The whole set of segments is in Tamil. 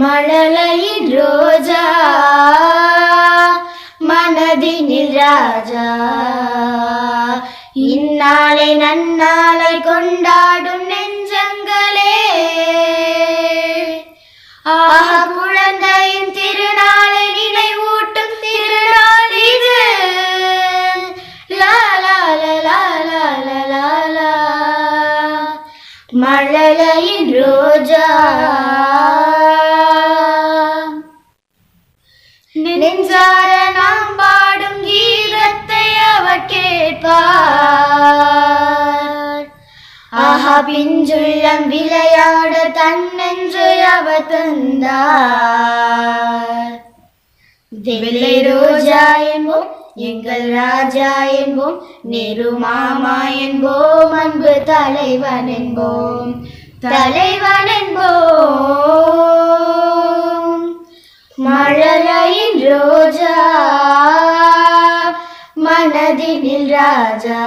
மழலையின் ரோஜா மனதினில் ராஜா. இந்நாளை நன்னாளை கொண்டாடும் நெஞ்சங்களே. ஆஹ குழந்தையின் திருநாளை நினைவூட்டும் திருநாள் இது. மழலையின் ரோஜா. நெஞ்சார நாம் பாடும் கீதத்தை அவர் கேட்பார். ஆஹா பிஞ்சுள்ளம் விளையாட தன்னென்று அவர் தந்தார். வெள்ளை ரோஜா என்போம் எங்கள் ராஜா என்போம் நெரு மாமா என்போம் அன்பு தலைவன் என்போம் தலைவன் என்போம். ரோஜா மனதினில் ராஜா.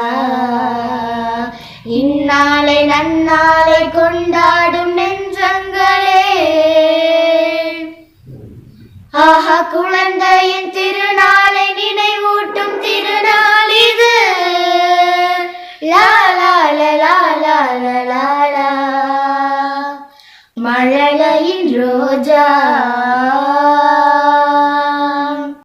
இந்நாளை நன்னாளை கொண்டாடும் நெஞ்சங்களே. ஆஹா குழந்தையின் திருநாளை நினைவூட்டும் திருநாள் இது. மழலையின் ரோஜா.